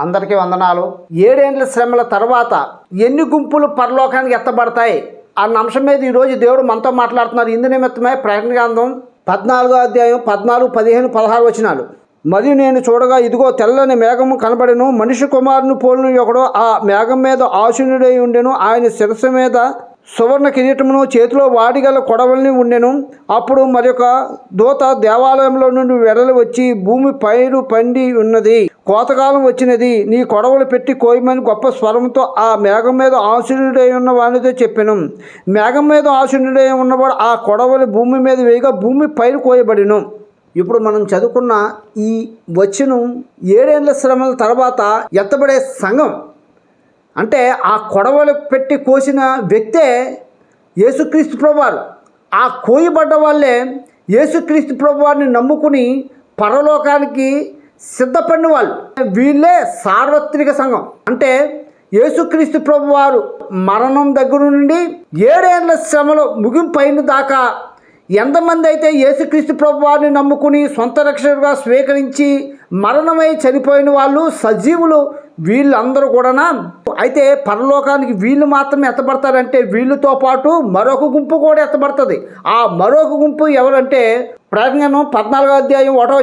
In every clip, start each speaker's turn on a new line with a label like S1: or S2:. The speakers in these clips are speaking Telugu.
S1: అందరికీ వందనాలు. ఏడేండ్ల శ్రమల తర్వాత ఎన్ని గుంపులు పరలోకానికి ఎత్తబడతాయి అన్న అంశం మీద ఈరోజు దేవుడు మనతో మాట్లాడుతున్నారు. ఇందు నిమిత్తమే ప్రకటన పద్నాలుగో అధ్యాయం పద్నాలుగు పదిహేను పదహారు వచనాలు. మరియు నేను చూడగా ఇదిగో తెల్లని మేఘము కనబడెను మనిషి కుమారుని పోలిన ఒకడు ఆ మేఘం మీద ఆశునుడై ఉండెను ఆయన శిరస్సు మీద సువర్ణ కిరీటమును చేతిలో వాడిగల కొడవలిని ఉండెను. అప్పుడు మరొక దూత దేవాలయంలో నుండి వెడలి వచ్చి భూమి పైరు పండి ఉన్నది. కోతకాలం వచ్చినది నీ కొడవలు పెట్టి కోయమని గొప్ప స్వరంతో ఆ మేఘం మీద ఆశునుడై ఉన్న వానితో చెప్పాను. మేఘం మీద ఆశునుడై ఉన్నవాడు ఆ కొడవలి భూమి మీద వేయగా భూమి పైన కోయబడిను. ఇప్పుడు మనం చదువుకున్న ఈ వచనం ఏడేళ్ళ శ్రమల తర్వాత ఎత్తబడే సంఘం. అంటే ఆ కొడవలు పెట్టి కోసిన వ్యక్తే యేసుక్రీస్తు ప్రభువారు. ఆ కోయబడ్డ వాళ్ళే యేసుక్రీస్తు ప్రభువారిని నమ్ముకుని పరలోకానికి సిద్ధపడిన వాళ్ళు. వీళ్ళే సార్వత్రిక సంఘం. అంటే యేసుక్రీస్తు ప్రభువారు మరణం దగ్గర నుండి ఏడేళ్ళ శ్రమలు ముగింపైన దాకా ఎంతమంది అయితే యేసుక్రీస్తు ప్రభువారిని నమ్ముకుని సొంత రక్షకుగా స్వీకరించి మరణమై చనిపోయిన వాళ్ళు సజీవులు వీళ్ళందరూ కూడానా? అయితే పరలోకానికి వీళ్ళు మాత్రమే ఎత్తబడతారంటే వీళ్ళతో పాటు మరొక గుంపు కూడా ఎత్తబడుతుంది. ఆ మరొక గుంపు ఎవరంటే ప్రజ్ఞను పద్నాలుగో అధ్యాయం ఒకటో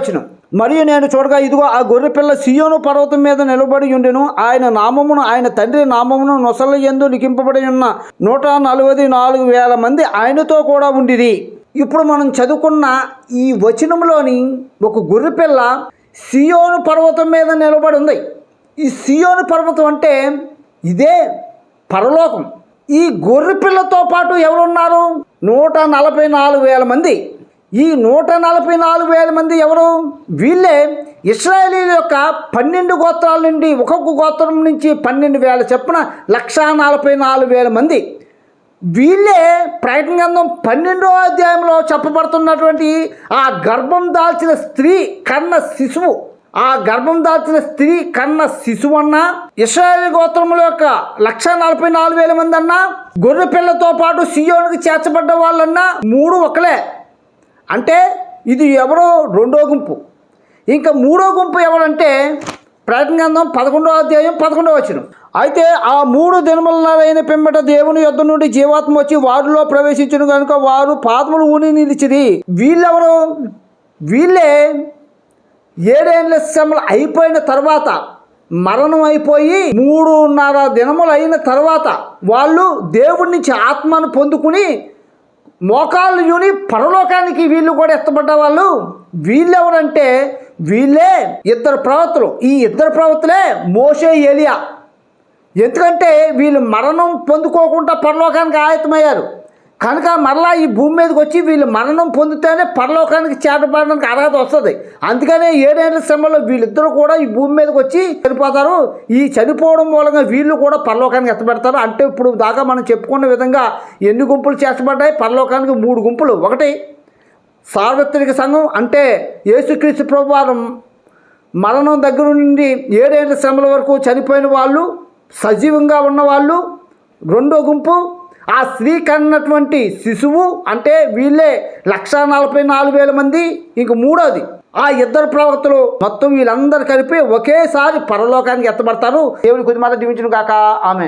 S1: మరియు నేను చూడగా ఇదిగో ఆ గొర్రెపిల్ల సియోను పర్వతం మీద నిలబడి ఉండెను. ఆయన నామమును ఆయన తండ్రి నామమును నొసల ఎందు లిఖింపబడి ఉన్న నూట నలభై నాలుగు వేల మంది ఆయనతో కూడా ఉండిది ఇప్పుడు మనం చదువుకున్న ఈ వచనంలోని ఒక గొర్రెపిల్ల సియోను పర్వతం మీద నిలబడి ఉంది. ఈ సియోను పర్వతం అంటే ఇదే పరలోకం. ఈ గొర్రెపిల్లతో పాటు ఎవరున్నారు? నూట నలభై నాలుగు వేల మంది. ఈ నూట నలభై నాలుగు వేల మంది ఎవరు? వీళ్ళే ఇస్రాయేలీల యొక్క పన్నెండు గోత్రాల నుండి ఒక్కొక్క గోత్రం నుంచి పన్నెండు వేల చెప్పున లక్షా నలభై నాలుగు వేల మంది. వీళ్ళే ప్రకటన గ్రంథం పన్నెండో అధ్యాయంలో చెప్పబడుతున్నటువంటి ఆ గర్భం దాల్చిన స్త్రీ కన్న శిశువు. ఆ గర్భం దాల్చిన స్త్రీ కన్న శిశువు అన్న ఇస్రాయల్ గోత్రముల యొక్క లక్ష నలభై నాలుగు వేల మంది అన్నా గొర్రె పిల్లతో పాటు సియోనికి చేర్చబడ్డ వాళ్ళన్నా మూడు ఒకలే. అంటే ఇది ఎవరో రెండో గుంపు. ఇంకా మూడో గుంపు ఎవరంటే ప్రకటన గ్రంథం పదకొండో అధ్యాయం పదకొండో వచ్చిన అయితే ఆ మూడు దినములైన పిమ్మట దేవుని యొద్ నుండి జీవాత్మ వచ్చి వారిలో ప్రవేశించిన కనుక వారు పాదములు ఊని నిలిచిది వీళ్ళెవరు? వీళ్ళే ఏడేళ్ళ శ్రమలు అయిపోయిన తర్వాత మరణం అయిపోయి మూడున్నర దినములు అయిన తర్వాత వాళ్ళు దేవుడి నుంచి ఆత్మను పొందుకుని మోకాళ్ళు యూని పరలోకానికి వీళ్ళు కూడా ఎత్తబడ్డ వాళ్ళు. వీళ్ళెవరంటే వీళ్ళే ఇద్దరు ప్రవక్తలు. ఈ ఇద్దరు ప్రవక్తలే మోషే ఏలియా. ఎందుకంటే వీళ్ళు మరణం పొందుకోకుండా పరలోకానికి ఆయత్తమయ్యారు. కనుక మరలా ఈ భూమి మీదకి వచ్చి వీళ్ళు మరణం పొందితేనే పరలోకానికి చేతపడడానికి అర్హత వస్తుంది. అందుకనే ఏడేళ్ళ శ్రమలో వీళ్ళిద్దరూ కూడా ఈ భూమి మీదకి వచ్చి చనిపోతారు. ఈ చనిపోవడం మూలంగా వీళ్ళు కూడా పరలోకానికి ఎత్తబెడతారు. అంటే ఇప్పుడు దాకా మనం చెప్పుకున్న విధంగా ఎన్ని గుంపులు చేర్చబడ్డాయి? పరలోకానికి మూడు గుంపులు. ఒకటి సార్వత్రిక సంఘం అంటే యేసుక్రీస్తు ప్రభువారం మరణం దగ్గర నుండి ఏడేళ్ళ శ్రమల వరకు చనిపోయిన వాళ్ళు సజీవంగా ఉన్నవాళ్ళు రెండో గుంపు ఆ స్త్రీ కన్నటువంటి శిశువు అంటే వీళ్ళే లక్షా నలభై నాలుగు వేల మంది ఇంక మూడోది. ఆ ఇద్దరు ప్రవక్తలు మొత్తం వీళ్ళందరూ కలిపి ఒకేసారి పరలోకానికి ఎత్తబడతారు. దేవుని కొద్ది మాట దీవించిన కాక ఆమె